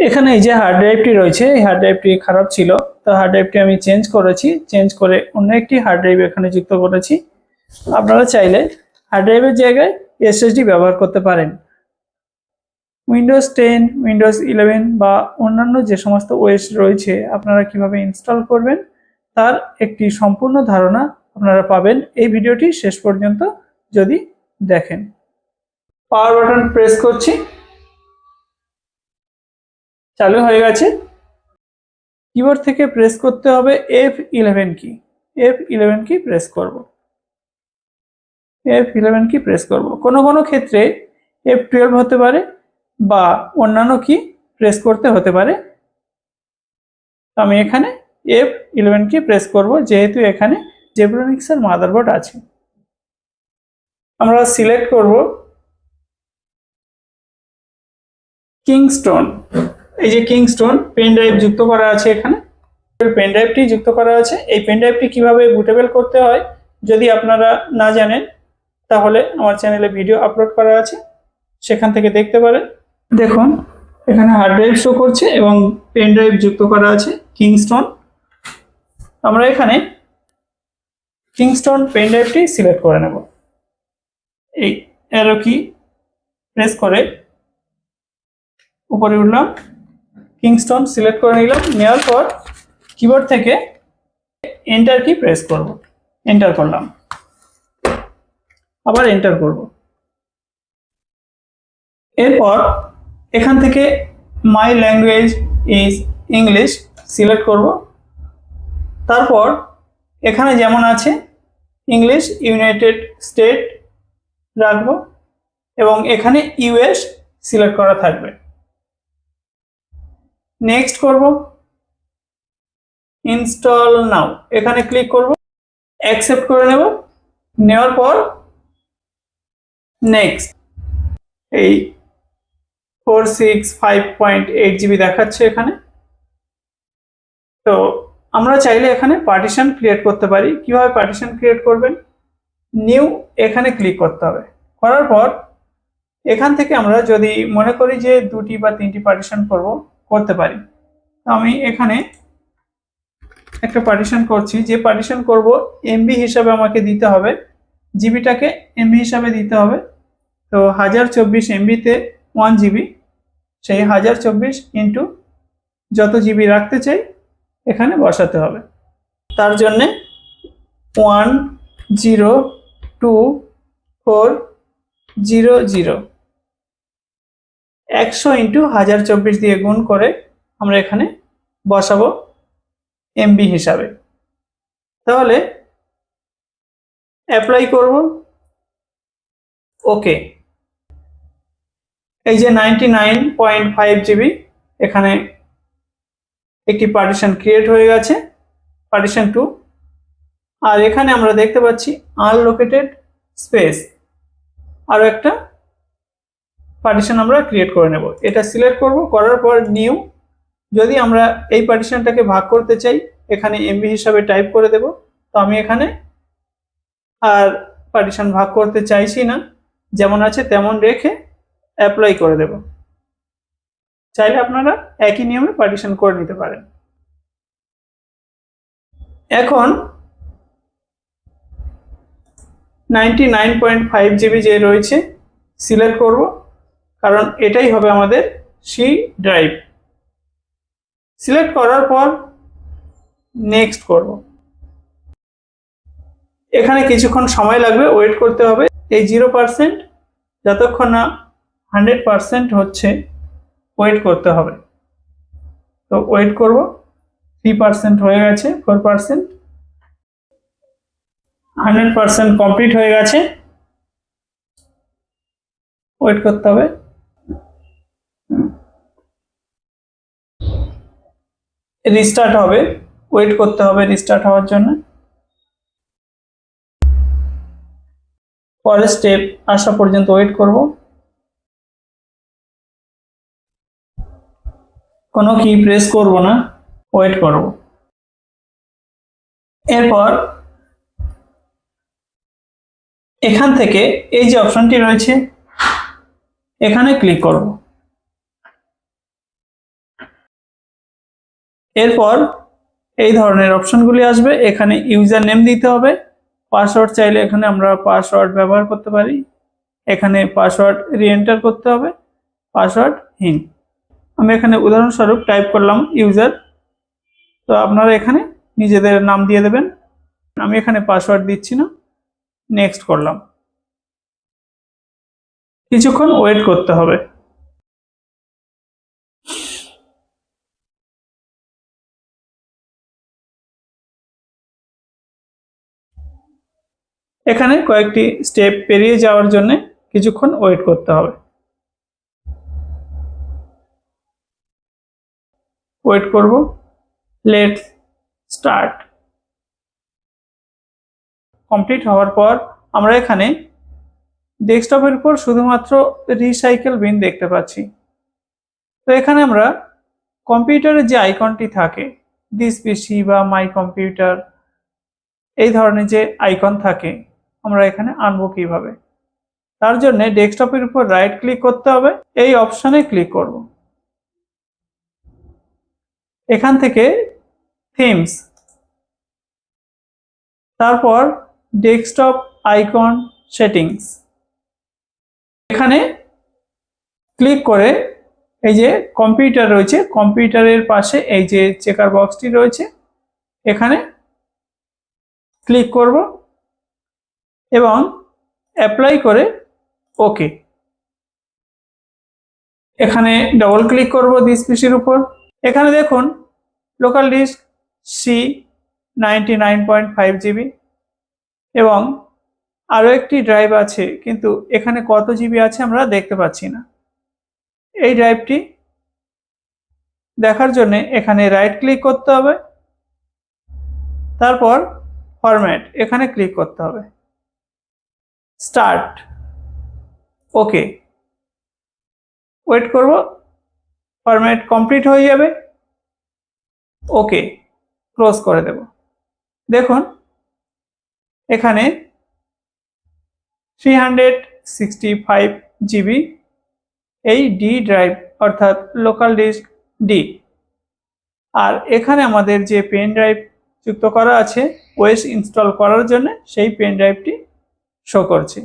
এখানে এই যে হার্ড ড্রাইভটি রয়েছে, এই হার্ড ড্রাইভটি খারাপ ছিল। তো হার্ড ড্রাইভটি আমি চেঞ্জ করেছি চেঞ্জ করে অন্য একটি হার্ড ড্রাইভ এখানে যুক্ত করেছি। আপনারা চাইলে হার্ড ড্রাইভের জায়গায় এসএসডি ব্যবহার করতে পারেন। উইন্ডোজ টেন উইন্ডোজ ইলেভেন বা অন্যান্য যে সমস্ত ওএস রয়েছে, আপনারা কীভাবে ইনস্টল করবেন, তার একটি সম্পূর্ণ ধারণা আপনারা পাবেন। এই ভিডিওটি শেষ পর্যন্ত যদি দেখেন। পাওয়ার বাটন প্রেস করছি। চালু হয়ে গেছে। কিবোর্ড থেকে প্রেস করতে হবে F eleven key F eleven key press করব। এফ ইলেভেন কি প্রেস করব। কোনো কোনো ক্ষেত্রে এফ টুয়েলভ হতে পারে বা অন্যান্য কি প্রেস করতে হতে পারে। আমি এখানে এফ ইলেভেন কি প্রেস করব, যেহেতু এখানে জেব্রোনিক্সের মাদারবোর্ড আছে। আমরা সিলেক্ট করব কিংস্টোন এই যে কিংস্টোন পেন ড্রাইভ যুক্ত করা আছে এখানে। পেন ড্রাইভটি যুক্ত করা আছে। এই পেন ড্রাইভটি কীভাবে বুটেবল করতে হয়, যদি আপনারা না জানেন, তাহলে আমার চ্যানেলে ভিডিও আপলোড করা আছে। সেখান থেকে দেখতে পারেন। দেখুন, এখানে হার্ড ড্রাইভ শো করছে এবং পেন ড্রাইভ যুক্ত করা আছে কিংস্টোন আমরা এখানে কিংস্টোন পেন ড্রাইভটি সিলেক্ট করে নেব। এই অ্যারো কি প্রেস করে উপরে উঠলাম। কিংস্টোন সিলেক্ট করে নিলাম। নেওয়ার পর কিবোর্ড থেকে এন্টার কি প্রেস করব। এন্টার করলাম। আবার এন্টার করব। এরপর এখান থেকে my language is English select করব। তারপর এখানে যেমন আছে ইংলিশ ইউনাইটেড স্টেট রাখব এবং এখানে ইউএস সিলেক্ট করা থাকবে। নেক্সট করব। ইনস্টল নাও এখানে ক্লিক করব। অ্যাকসেপ্ট করে নেব। নেওয়ার পর নেক্সট এই four six five point eight GB দেখাচ্ছে এখানে। তো আমরা চাইলে এখানে পার্টিশন ক্রিয়েট করতে পারি। কীভাবে পার্টিশন ক্রিয়েট করবেন? নিউ এখানে ক্লিক করতে হবে। করার পর এখান থেকে আমরা যদি মনে করি যে দুটি বা তিনটি পার্টিশন করব করতে পারি। আমি এখানে একটা পার্টিশন করছি। যে পার্টিশন করব এমবি হিসাবে আমাকে দিতে হবে। জিবিটাকে এমবি হিসাবে দিতে হবে। তো হাজার চব্বিশ এমবিতে ওয়ান জিবি সেই হাজার চব্বিশ ইন্টু যত জিবি রাখতে চাই, এখানে বসাতে হবে। তার জন্যে one zero two four zero zero একশো ইন্টু হাজার চব্বিশ দিয়ে গুণ করে আমরা এখানে বসাবো এমবি হিসাবে। তাহলে অ্যাপ্লাই করব। ওকে। এই যে ninety nine point five GB এখানে একটি পার্টিশন ক্রিয়েট হয়ে গেছে পার্টিশন টু আর এখানে আমরা দেখতে পাচ্ছি আনলোকেটেড স্পেস আরও একটা পার্টিশন আমরা ক্রিয়েট করে নেব। এটা সিলেক্ট করব, করার পর নিউ যদি আমরা এই পার্টিশনটাকে ভাগ করতে চাই, এখানে এমবি হিসাবে টাইপ করে দেব। তো আমি এখানে আর পার্টিশন ভাগ করতে চাইছি না, যেমন আছে তেমন রেখে অ্যাপ্লাই করে দেব। চাইলে আপনারা একই নিয়মে পার্টিশন করে নিতে পারেন। এখন ninety nine point five GB যে রয়েছে সিলেক্ট করব। কারণ এটাই হবে আমাদের সি ড্রাইভ সিলেক্ট করার পর নেক্সট করব। এখানে কিছুক্ষণ সময় লাগবে ওয়েট করতে হবে। এই জিরো পার্সেন্ট যতক্ষণ না হান্ড্রেড পার্সেন্ট হচ্ছে ওয়েট করতে হবে। তো ওয়েট করব থ্রি পার্সেন্ট হয়ে গেছে four percent hundred percent complete হয়ে গেছে। ওয়েট করতে হবে। রিস্টার্ট হবে। ওয়েট করতে হবে রিস্টার্ট হওয়ার জন্য। পরের স্টেপ আসা পর্যন্ত ওয়েট করব। কোনো কি প্রেস করব না ওয়েট করব। এরপর এখান থেকে এই যে অপশনটি রয়েছে, এখানে ক্লিক করব। এরপর এই ধরনের অপশনগুলি আসবে। এখানে ইউজার নেম দিতে হবে। পাসওয়ার্ড চাইলে এখানে আমরা পাসওয়ার্ড ব্যবহার করতে পারি। এখানে পাসওয়ার্ড রিএন্টার করতে হবে। পাসওয়ার্ড হিন আমি এখানে উদাহরণস্বরূপ টাইপ করলাম ইউজার তো আপনারা এখানে নিজেদের নাম দিয়ে দেবেন। আমি এখানে পাসওয়ার্ড দিচ্ছি না। নেক্সট করলাম। কিছুক্ষণ ওয়েট করতে হবে। এখানে কয়েকটি স্টেপ পেরিয়ে যাওয়ার জন্য কিছুক্ষণ ওয়েট করতে হবে। ওয়েট করব। লেট স্টার্ট কমপ্লিট হওয়ার পর আমরা এখানে ডেস্কটপের উপর শুধুমাত্র রিসাইকেল বিন দেখতে পাচ্ছি। তো এখানে আমরা কম্পিউটারের যে আইকনটি থাকে দিস পিসি বা মাই কম্পিউটার এই ধরনের যে আইকন থাকে আমরা এখানে আনব কীভাবে? তার জন্য ডেস্কটপের উপর রাইট ক্লিক করতে হবে, এই অপশনে ক্লিক করব। এখান থেকে থিমস তারপর ডেস্কটপ আইকন সেটিংস এখানে ক্লিক করে এই যে কম্পিউটার রয়েছে কম্পিউটারের পাশে এই যে চেকার বক্সটি রয়েছে, এখানে ক্লিক করব। এবং অ্যাপ্লাই করে ওকে এখানে ডবল ক্লিক করব দিস পিসির উপর। এখানে দেখুন local disk C ninety GB এবং আরও একটি ড্রাইভ আছে, কিন্তু এখানে কত জিবি আছে আমরা দেখতে পাচ্ছি না। এই ড্রাইভটি দেখার জন্য এখানে রাইট ক্লিক করতে হবে, তারপর ফরম্যাট এখানে ক্লিক করতে হবে। স্টার্ট। ওকে। ওয়েট করব। ফরম্যাট কমপ্লিট হয়ে যাবে। ওকে। ক্লোজ করে দেব। দেখুন, এখানে three hundred sixty five GB এই ডি ড্রাইভ অর্থাৎ লোকাল ডিস্ক ডি আর এখানে আমাদের যে পেন ড্রাইভ যুক্ত করা আছে ওয়েস ইনস্টল করার জন্য সেই পেন ড্রাইভটি শো করছে।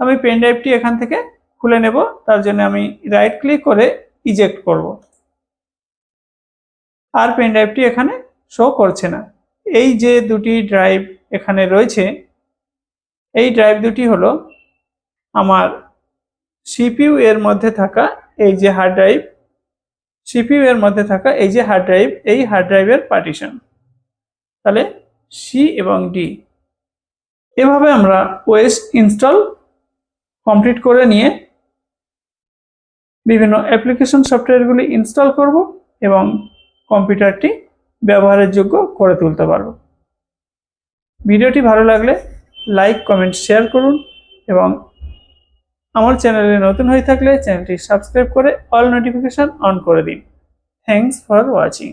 আমি পেন ড্রাইভটি এখান থেকে খুলে নেব, তার জন্য আমি রাইট ক্লিক করে ইজেক্ট করব। আর পেন ড্রাইভটি এখানে শো করছে না। এই যে দুটি ড্রাইভ এখানে রয়েছে, এই ড্রাইভ দুটি হলো আমার সিপিইউ এর মধ্যে থাকা এই যে হার্ড ড্রাইভ সিপিইউ এর মধ্যে থাকা এই যে হার্ড ড্রাইভ এই হার্ড ড্রাইভের পার্টিশন তাহলে সি এবং ডি এভাবে আমরা ওয়েস ইনস্টল কমপ্লিট করে নিয়ে বিভিন্ন অ্যাপ্লিকেশন সফটওয়্যারগুলি ইনস্টল করব এবং কম্পিউটারটি ব্যবহারের যোগ্য করে তুলতে পারব। ভিডিওটি ভালো লাগলে লাইক কমেন্ট শেয়ার করুন এবং আমার চ্যানেলে নতুন হয়ে থাকলে চ্যানেলটি সাবস্ক্রাইব করে অল নোটিফিকেশান অন করে দিন। Thanks for watching